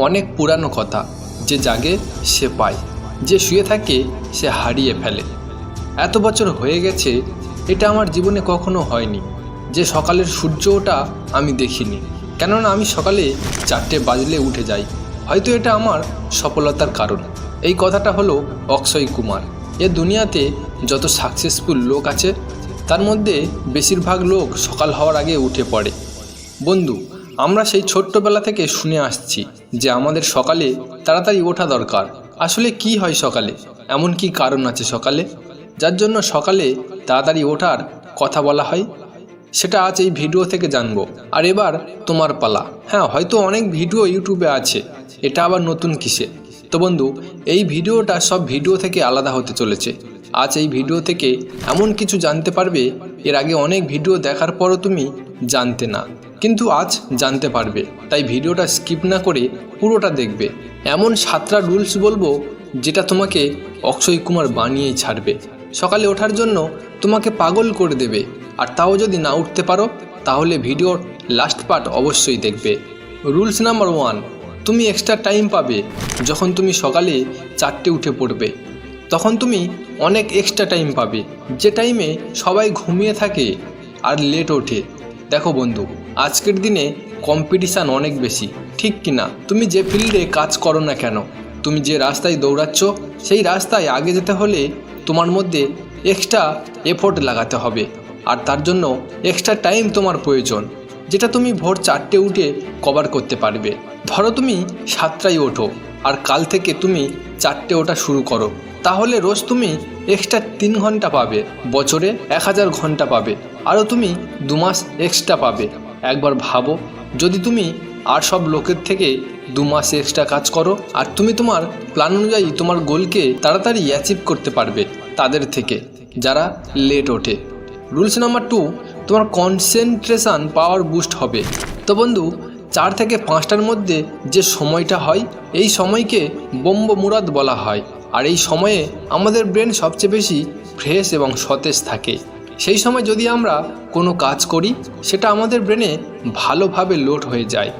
অনেক পুরানো কথা যে জাগে সে পায়, যে শুয়ে থাকে সে হারিয়ে ফেলে। এত বছর হয়ে গেছে, এটা আমার জীবনে কখনো হয়নি। যে সকালের সূর্য ওটা আমি দেখিনি। কেননা আমি সকালে চারটে বাজলে উঠে যাই। হয়তো এটা আমার সফলতার কারণ। এই কথাটা হলো অক্ষয় কুমার। এ দুনিয়াতে যত সাকসেসফুল লোক আছে, তার মধ্যে বেশিরভাগ লোক সকাল হওয়ার আগে উঠে পড়ে। বন্ধু আমরা সেই ছোট্টবেলা থেকে শুনে আসছি যে আমাদের সকালে তাড়াতাড়ি ওঠা দরকার। আসলে কি হয় সকালে? এমন কি কারণ আছে সকালে? যার জন্য সকালে তাড়াতাড়ি ওঠার কথা বলা হয়, সেটা আজ এই ভিডিও থেকে জানব। আর এবার তোমার পালা। হ্যাঁ হয়তো অনেক ভিডিও ইউটিউবে আছে, এটা আবার নতুন কিসে? তো বন্ধু, এই ভিডিওটা সব ভিডিও থেকে আলাদা হতে চলেছে। আজ এই ভিডিও থেকে এমন কিছু জানতে পারবে, এর আগে অনেক ভিডিও দেখার পরও তুমি জানতে না। কিন্তু আজ জানতে পারবে। তাই ভিডিওটা স্কিপ না করে পুরোটা দেখবে। এমন সাতটা রুলস বলব, যেটা তোমাকে অক্ষয় কুমার বানিয়েই ছাড়বে। সকালে ওঠার জন্য তোমাকে পাগল করে দেবে। আর তাও যদি না উঠতে পারো, তাহলে ভিডিওর লাস্ট পার্ট অবশ্যই দেখবে। রুলস নাম্বার ওয়ান, তুমি এক্সট্রা টাইম পাবে যখন তুমি সকালে চারটে উঠে পড়বে। তখন তুমি অনেক এক্সট্রা টাইম পাবে। যে টাইমে সবাই ঘুমিয়ে থাকে আর লেট ওঠে। দেখো বন্ধু আজকের দিনে কম্পিটিশান অনেক বেশি, ঠিক কি না? তুমি যে ফিল্ডে কাজ করো না কেন? তুমি যে রাস্তায় দৌড়াচ্ছ, সেই রাস্তায় আগে যেতে হলে তোমার মধ্যে এক্সট্রা এফোর্ট লাগাতে হবে। আর তার জন্য এক্সট্রা টাইম তোমার প্রয়োজন, যেটা তুমি ভোর চারটে উঠে কভার করতে পারবে। ধরো তুমি সাতটায় ওঠো, আর কাল থেকে তুমি চারটে ওঠা শুরু করো। তাহলে রোজ তুমি এক্সট্রা তিন ঘণ্টা পাবে, বছরে এক হাজার ঘণ্টা পাবে, আরও তুমি দু মাস এক্সট্রা পাবে। একবার ভাবো। যদি তুমি আর সব লোকের থেকে দু মাস এক্সট্রা কাজ করো, আর তুমি তোমার প্ল্যান অনুযায়ী তোমার গোলকে তাড়াতাড়ি অ্যাচিভ করতে পারবে তাদের থেকে, যারা লেট ওঠে। রুলস নাম্বার টু তোমার কনসেন্ট্রেশন পাওয়ার বুস্ট হবে। তো বন্ধু, চার থেকে পাঁচটার মধ্যে যে সময়টা হয়, এই সময়কে বোম্ব মুরাদ বলা হয়। আর এই সময়ে আমাদের ব্রেন সবচেয়ে বেশি ফ্রেশ এবং সতেজ থাকে। সেই সময় যদি আমরা কোনো কাজ করি, সেটা আমাদের ব্রেনে ভালোভাবে লোড হয়ে যায়।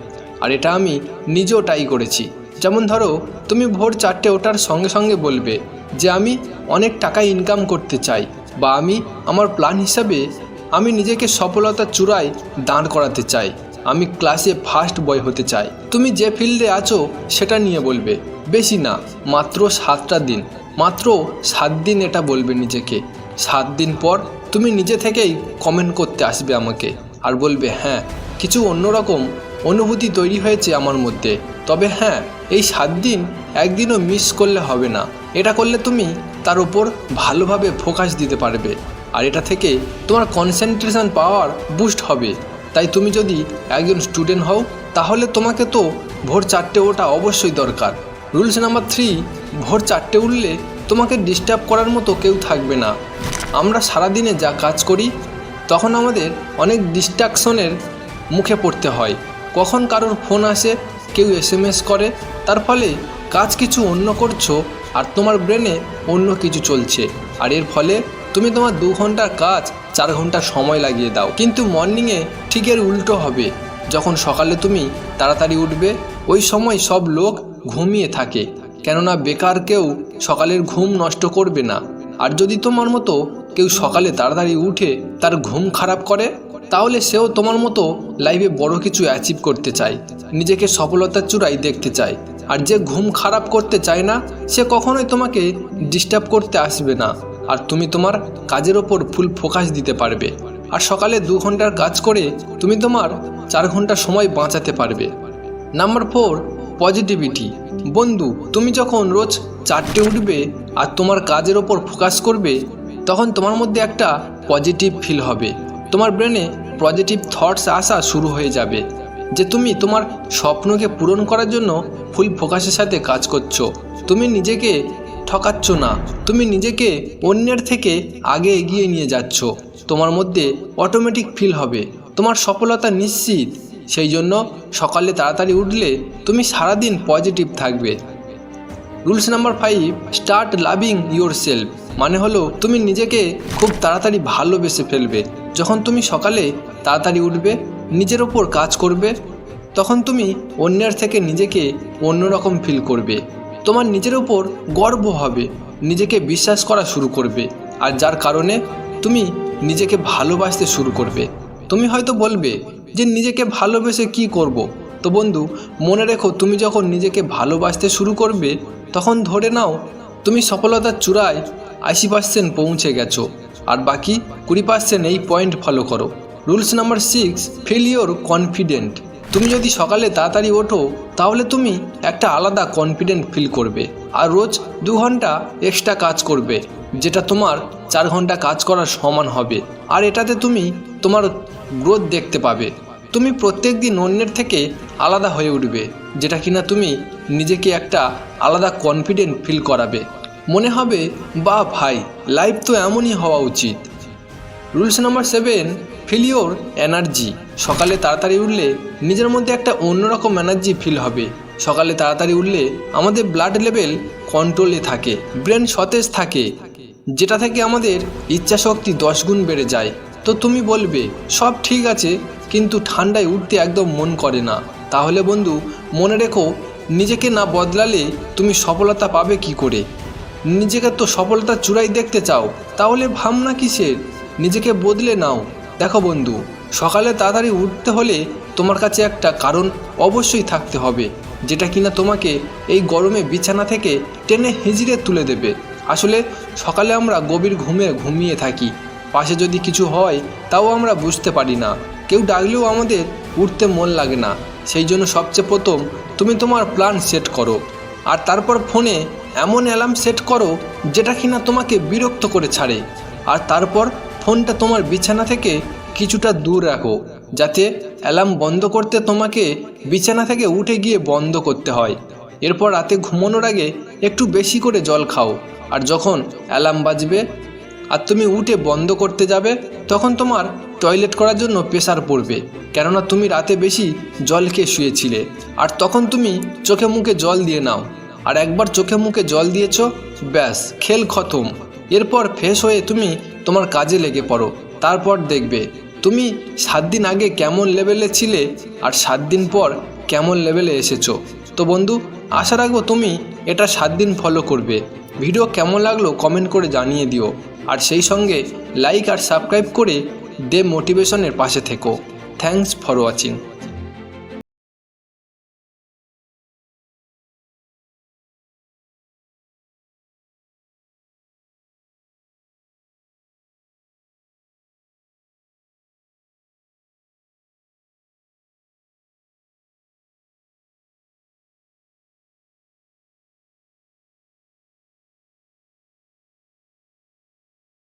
আর এটা আমি নিজেও টাই করেছি। যেমন ধরো, তুমি ভোর চারটে ওঠার সঙ্গে সঙ্গে বলবে যে আমি অনেক টাকা ইনকাম করতে চাই বা আমি আমার প্ল্যান হিসাবে আমি নিজেকে সফলতার চূড়ায় দাঁড় করাতে চাই। আমি ক্লাসে ফার্স্ট বয় হতে চাই। তুমি যে ফিল্ডে আছো, সেটা নিয়ে বলবে, বেশি না, মাত্র সাতটা দিন। মাত্র সাত দিন এটা বলবে নিজেকে। সাত দিন পর তুমি নিজে থেকেই কমেন্ট করতে আসবে আমাকে আর বলবে হ্যাঁ কিছু অন্যরকম অনুভূতি তৈরি হয়েছে আমার মধ্যে। তবে হ্যাঁ এই সাত দিন একদিনও মিস করলে হবে না। এটা করলে তুমি তার উপর ভালোভাবে ফোকাস দিতে পারবে। আর এটা থেকে তোমার কনসেন্ট্রেশন পাওয়ার বুস্ট হবে। তাই তুমি যদি একজন স্টুডেন্ট হও, তাহলে তোমাকে তো ভোর চারটে ওটা অবশ্যই দরকার। রুলস নাম্বার থ্রি ভোর চারটে উঠলে তোমাকে ডিস্টার্ব করার মতো কেউ থাকবে না। আমরা সারাদিনে যা কাজ করি, তখন আমাদের অনেক ডিস্ট্রাকশনের মুখে পড়তে হয়। কখন কারোর ফোন আসে, কেউ এসএমএস করে, তার ফলে কাজ কিছু অন্য করছ আর তোমার ব্রেনে অন্য কিছু চলছে। আর এর ফলে তুমি তোমার দু ঘণ্টার কাজ, চার ঘণ্টা সময় লাগিয়ে দাও। কিন্তু মর্নিংয়ে ঠিক এর উল্টো হবে। যখন সকালে তুমি তাড়াতাড়ি উঠবে, ওই সময় সব লোক ঘুমিয়ে থাকে। কেননা বেকার কেউ সকালের ঘুম নষ্ট করবে না। আর যদি তোমার মতো কেউ সকালে তাড়াতাড়ি উঠে তার ঘুম খারাপ করে, তাহলে সেও তোমার মতো লাইফে বড় কিছু অ্যাচিভ করতে চায়, নিজেকে সফলতার চূড়ায় দেখতে চায়। আর যে ঘুম খারাপ করতে চায় না, সে কখনোই তোমাকে ডিস্টার্ব করতে আসবে না। আর তুমি তোমার কাজের ওপর ফুল ফোকাস দিতে পারবে। আর সকালে দু ঘণ্টার কাজ করে তুমি তোমার চার ঘণ্টা সময় বাঁচাতে পারবে। নাম্বার ফোর পজিটিভিটি বন্ধু, তুমি যখন রোজ চারটে উঠবে আর তোমার কাজের ওপর ফোকাস করবে তখন তোমার মধ্যে একটা পজিটিভ ফিল হবে। তোমার ব্রেনে পজিটিভ থটস আসা শুরু হয়ে যাবে, যে তুমি তোমার স্বপ্নকে পূরণ করার জন্য ফুল ফোকাসের সাথে কাজ করছ। তুমি নিজেকে ঠকাচ্ছ না, তুমি নিজেকে অন্যের থেকে আগে এগিয়ে নিয়ে যাচ্ছ। তোমার মধ্যে অটোমেটিক ফিল হবে। তোমার সফলতা নিশ্চিত। সেই জন্য সকালে তাড়াতাড়ি উঠলে তুমি সারাদিন পজিটিভ থাকবে। Rules number five start loving yourself মানে হলো, তুমি নিজেকে খুব তাড়াতাড়ি ভালোবেসে ফেলবে। যখন তুমি সকালে তাড়াতাড়ি উঠবে, নিজের ওপর কাজ করবে, তখন তুমি অন্যের থেকে নিজেকে অন্যরকম ফিল করবে। তোমার নিজের উপর গর্ব হবে, নিজেকে বিশ্বাস করা শুরু করবে। আর যার কারণে তুমি নিজেকে ভালোবাসতে শুরু করবে। তুমি হয়তো বলবে যে, নিজেকে ভালোবেসে কি করব। তো বন্ধু, মনে রেখো, তুমি যখন নিজেকে ভালোবাসতে শুরু করবে, তখন ধরে নাও, তুমি সফলতার চূড়ায় আশি পার্সেন্ট পৌঁছে গেছো। আর বাকি কুড়ি পার্সেন্ট এই পয়েন্ট ফলো করো। Rules number six failure confident তুমি যদি সকালে তাড়াতাড়ি ওঠো, তাহলে তুমি একটা আলাদা কনফিডেন্ট ফিল করবে। আর রোজ দু ঘণ্টা এক্সট্রা কাজ করবে, যেটা তোমার চার ঘণ্টা কাজ করার সমান হবে। আর এটাতে তুমি তোমার গ্রোথ দেখতে পাবে। তুমি প্রত্যেক দিন অন্যের থেকে আলাদা হয়ে উঠবে, যেটা কিনা তুমি নিজেকে একটা আলাদা কনফিডেন্ট ফিল করাবে। মনে হবে, বা ভাই লাইফ তো এমনই হওয়া উচিত। Rules number seven failure energy সকালে তাড়াতাড়ি উঠলে নিজের মধ্যে একটা অন্যরকম এনার্জি ফিল হবে। সকালে তাড়াতাড়ি উঠলে আমাদের ব্লাড লেভেল কন্ট্রোলে থাকে ব্রেন সতেজ থাকে, যেটা থেকে আমাদের ইচ্ছা শক্তি দশ গুণ বেড়ে যায়। তো তুমি বলবে, সব ঠিক আছে, কিন্তু ঠান্ডায় উঠতে একদম মন করে না। তাহলে বন্ধু, মনে রেখো, নিজেকে না বদলালে তুমি সফলতা পাবে কি করে? নিজেকে তো সফলতা চূড়াই দেখতে চাও, তাহলে ভাবনা কিসের? নিজেকে বদলে নাও। দেখো বন্ধু, সকালে তাড়াতাড়ি উঠতে হলে তোমার কাছে একটা কারণ অবশ্যই থাকতে হবে, যেটা কিনা তোমাকে এই গরমে বিছানা থেকে টেনে হিজড়ে তুলে দেবে। আসলে সকালে আমরা গভীর ঘুমে ঘুমিয়ে থাকি, পাশে যদি কিছু হয় তাও আমরা বুঝতে পারি না। কেউ ডাকলেও আমাদের উঠতে মন লাগে না, সেই জন্য সবচেয়ে প্রথম তুমি তোমার প্ল্যান সেট করো। আর তারপর ফোনে এমন অ্যালার্ম সেট করো যেটা কিনা তোমাকে বিরক্ত করে ছাড়ে। আর তারপর ফোনটা তোমার বিছানা থেকে কিছুটা দূর রাখো, যাতে অ্যালার্ম বন্ধ করতে তোমাকে বিছানা থেকে উঠে গিয়ে বন্ধ করতে হয়। এরপর রাতে ঘুমানোর আগে একটু বেশি করে জল খাও। আর যখন অ্যালার্ম বাজবে আর তুমি উঠে বন্ধ করতে যাবে, তখন তোমার টয়লেট করার জন্য প্রেসার পড়বে। কেননা তুমি রাতে বেশি জল খেয়ে শুয়েছিলে। আর তখন তুমি চোখে মুখে জল দিয়ে নাও। আর একবার চোখে মুখে জল দিয়েছ? ব্যাস, খেল খতম। এরপর ফ্রেশ হয়ে তুমি তোমার কাজে লেগে পড়ো। তারপর দেখবে, তুমি সাত দিন আগে কেমন লেভেলে ছিলে আর সাত দিন পর কেমন লেভেলে এসেছ। তো বন্ধু, আশা রাখব তুমি এটা সাত দিন ফলো করবে। ভিডিও কেমন লাগল কমেন্ট করে জানিয়ে দিও। আর সেই সঙ্গে লাইক আর সাবস্ক্রাইব করে দে মোটিভেশনের পাশে থেকো। Thanks for watching